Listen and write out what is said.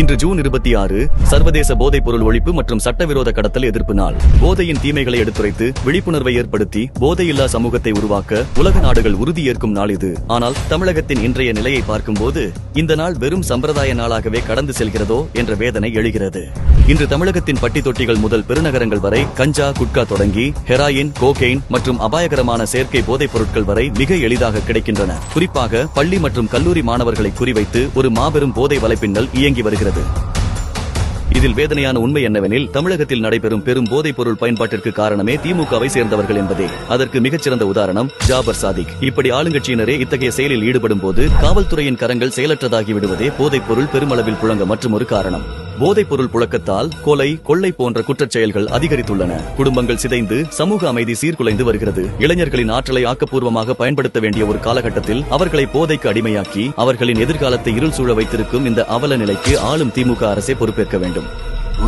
இன்று ஜூன் இருபத்தி ஆறு சர்வதேச போதைப் பொருள் ஒழிப்பு மற்றும் சட்டவிரோத கடத்தல் எதிர்ப்பு நாள். போதையின் தீமைகளை எடுத்துரைத்து விழிப்புணர்வை ஏற்படுத்தி போதையில்லா சமூகத்தை உருவாக்க உலக நாடுகள் உறுதியேற்கும் நாள் இது. ஆனால் தமிழகத்தின் இன்றைய நிலையை பார்க்கும்போது இந்த நாள் வெறும் சம்பிரதாய நாளாகவே கடந்து செல்கிறதோ என்ற வேதனை எழுகிறது. இன்று தமிழகத்தின் பட்டி தொட்டிகள் முதல் பெருநகரங்கள் வரை கஞ்சா குட்கா தொடங்கி ஹெராயின் கோகெயின் மற்றும் அபாயகரமான செயற்கை போதைப் பொருட்கள் வரை மிக எளிதாக கிடைக்கின்றன. குறிப்பாக பள்ளி மற்றும் கல்லூரி மாணவர்களை குறிவைத்து ஒரு மாபெரும் போதை வலைப்பின்னல் இயங்கி வருகிறது. இதில் வேதனையான உண்மை என்னவெனில் தமிழகத்தில் நடைபெறும் பெரும் போதைப் பொருள் பயன்பாட்டிற்கு காரணமே திமுகவை சேர்ந்தவர்கள் என்பதே. அதற்கு மிகச்சிறந்த உதாரணம் ஜாபர் சாதிக். இப்படி ஆளுங்கட்சியினரே இத்தகைய செயலில் ஈடுபடும் போது காவல்துறையின் கரங்கள் செயலற்றதாகி விடுவதே போதைப் பொருள் பெருமளவில் புழங்க மற்றும் ஒரு காரணம். போதைப்பொருள் புழக்கத்தால் கொலை கொள்ளை போன்ற குற்றச் செயல்கள் அதிகரித்துள்ளன. குடும்பங்கள் சிதைந்து சமூக அமைதி சீர்குலைந்து வருகிறது. இளைஞர்களின் ஆற்றலை ஆக்கப்பூர்வமாக பயன்படுத்த வேண்டிய ஒரு காலகட்டத்தில் அவர்களை போதைக்கு அடிமையாக்கி அவர்களின் எதிர்காலத்தை இருள் சூழ வைத்திருக்கும் இந்த அவல நிலைக்கு ஆளும் திமுக அரசே பொறுப்பேற்க வேண்டும்.